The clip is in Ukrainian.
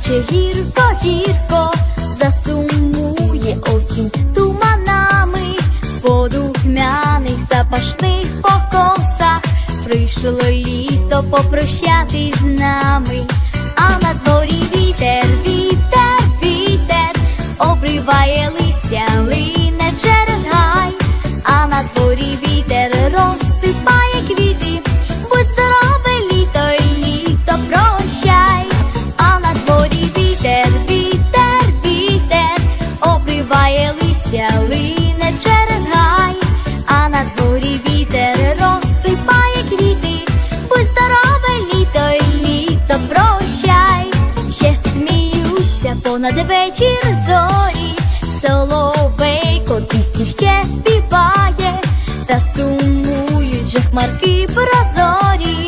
наче гірко, гірко, засумує осінь туманами, по духмяних запашних покосах прийшло літо попрощатись з нами, а на дворі вітер, вітер, вітер, обриває листя, лине через гай, а на дворі вітер понад вечір зорі, соловейко пісню ще співає, та сумують же хмарки прозорі.